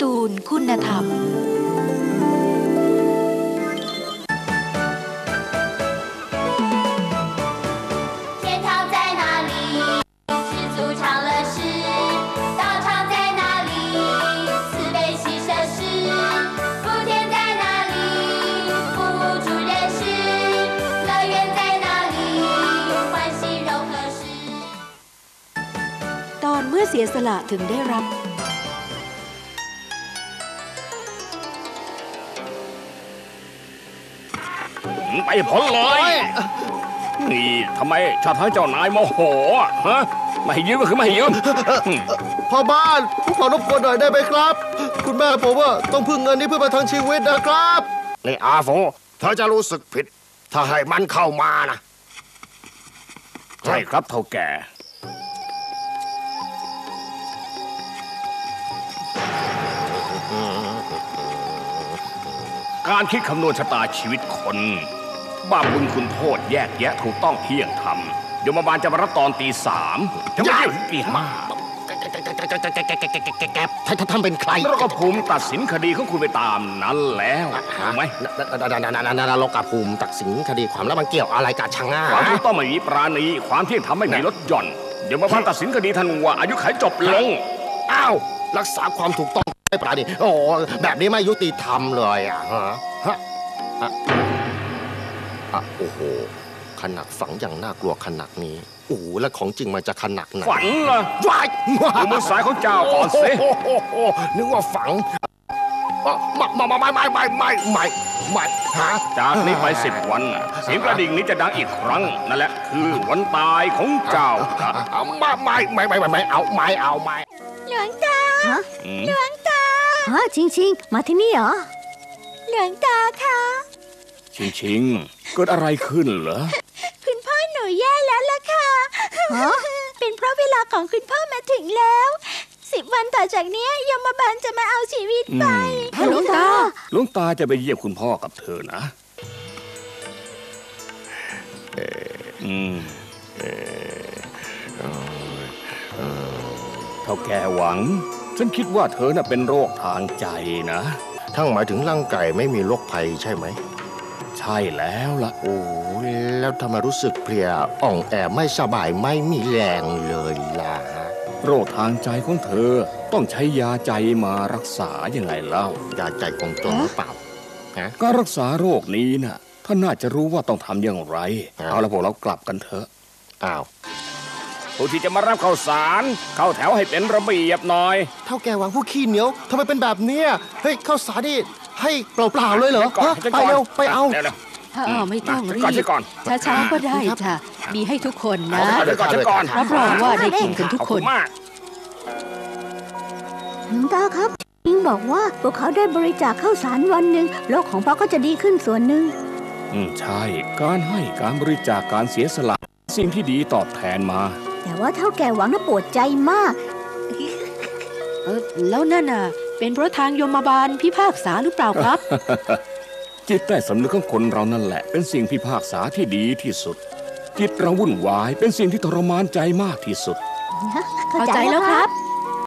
ตูนคุณธรรม 天堂在哪里？知足常乐事。道场在哪里？慈悲喜舍事。福田在哪里？福无助人事。乐园在哪里？欢喜柔和事。 ตอนเมื่อเสียสละถึงได้รับ ไปพ้นเลย นี่ทำไมชอบทั้งเจ้านายโมโหอะฮะไม่ให้ยืมก็คือไม่ให้ยืมพ่อบ้านผมขอรบกวนหน่อยได้ไหมครับ คุณแม่ผมว่าต้องพึ่งเงินนี้เพื่อประทังชีวิตนะครับ นี่อาโฟเธอจะรู้สึกผิด ถ้าให้มันเข้ามานะ ใช่ครับเท่าแก่ การคิดคำนวณชะตาชีวิตคน บาปบุญคุณโทษแยกแยะถูกต้องเที่ยงธรรมโยมบาลจะมารับตอนตีสามจะไม่ใช่ถึงตีห้าแกท่านท่านเป็นใครแล้วก็ภูมิตัดสินคดีของคุณไปตามนั้นแล้วถูกไหมนรกกับภูมิตัดสินคดีความแล้วมันเกี่ยวอะไรกับช่างง่าความถูกต้องไม่มีปราณีความเที่ยงธรรมไม่มีลดหย่อนเดี๋ยวมาพันตัดสินคดีทันว่าอายุไขจบลงอ้าวรักษาความถูกต้องไม่ปราณีโอ้แบบนี้ไม่ยุติธรรมเลยอะฮะฮะ อะอะโอ้โหขนาดฝังอย่างน่ากลัวขนาดนี้โอ้โหแล้วของจริงมันจะขนาดไหนฝันเหรอว้ายดูมือซ้ายของเจ้าก่อนสิโโหนึกว่าฝังอ๋อไม่ไม่ไม่ไม่ไม่ไม่ไม่ไม่ฮะจากนี้ไปสิบวันน่ะเสียงกระดิ่งนี้จะดังอีกครั้งนั่นแหละคือวันตายของเจ้าครับเอาไม่ไม่ไม่ไม่ไม่ไม่เอาไม่เอาไม่หลวงตาอืมหลวงตา ฮะชิงชิงมาที่นี่เหรอ หลวงตาคะ ชิงชิงเกิดอะไรขึ้นเหรอ คุณพ่อหนูแย่แล้วล่ะค่ะฮะเป็นเพราะเวลาของคุณพ่อมาถึงแล้วสิบวันต่อจากเนี้ยยมบาลจะมาเอาชีวิตอืไปมหลวงตาหลวงตาจะไปเยี่ยมคุณพ่อกับเธอนะอืมเท่าแก่หวัง ฉันคิดว่าเธอน่ะเป็นโรคทางใจนะ ทั้งหมายถึงร่างกายไม่มีโรคภัยใช่ไหม ใช่แล้วล่ะ โอ้ยแล้วทำไมรู้สึกเพลียอ่องแอไม่สบายไม่มีแรงเลยล่ะ โรคทางใจของเธอต้องใช้ยาใจมารักษายังไงเล่ายาใจของตนหรือเปล่าฮะการรักษาโรคนี้น่ะท่านน่าจะรู้ว่าต้องทำอย่างไรครับเอาละพวกเรากลับกันเถอะอ้าว ผู้ที่จะมารับข้าวสาร เข้าแถวให้เป็นระเบียบหน่อยเท่าแก่หวังผู้ขี้เหนียวทำไมเป็นแบบเนี้ยเฮ้ยข้าวสารนี่ให้เปล่าๆเลยเหรอก่อนฮะฉันไปก่อนเร็วไปเอาเร็วถ้าเอาไม่ต้องมารีก่อนฉันก่อนบช้าๆก็ได้จ้ะมีให้ทุกคนนะเอาเดี๋ยวก่อนฉันก่อนรับรองว่าได้กินกันทุกขอบคคุนณมากหลวงตาครับชิงบอกว่าพวกเขาได้บริจาคข้าวสารวันหนึ่งโรคของพ่อก็จะดีขึ้นส่วนหนึ่งอืมใช่ การให้การบริจาคการเสียสละ สิ่งที่ดีตอบแทนมา แต่ว่าเท่าแก่หวังน่ะปวดใจมาก เออแล้วนั่นน่ะ เป็นเพราะทางยมบาลพิพากษาหรือเปล่าครับ จิตใต้สำนึกของคนเรานั่นแหละ เป็นสิ่งพิพากษาที่ดีที่สุด จิตเราวุ่นวายเป็นสิ่งที่ทรมานใจมากที่สุด เข้าใจแล้วครับ